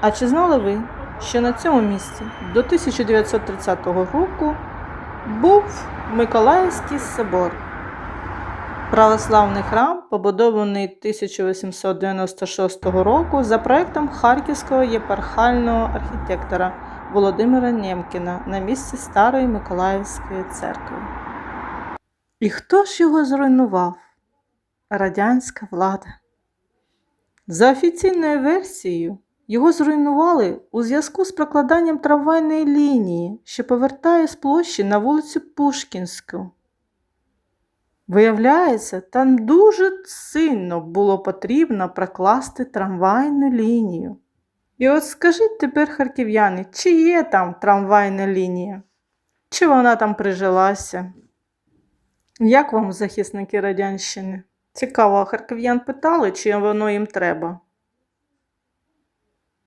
А чи знали ви, що на цьому місці до 1930 року був Миколаївський собор? Православний храм, побудований 1896 року за проектом харківського єпархального архітектора Володимира Нємкіна на місці старої Миколаївської церкви. І хто ж його зруйнував? Радянська влада. За офіційною версією, його зруйнували у зв'язку з прокладанням трамвайної лінії, що повертає з площі на вулицю Пушкінську. Виявляється, там дуже сильно було потрібно прокласти трамвайну лінію. І от скажіть тепер, харків'яни, чи є там трамвайна лінія? Чи вона там прижилася? Як вам захисники Радянщини? Цікаво, харків'ян питали, чи воно їм треба?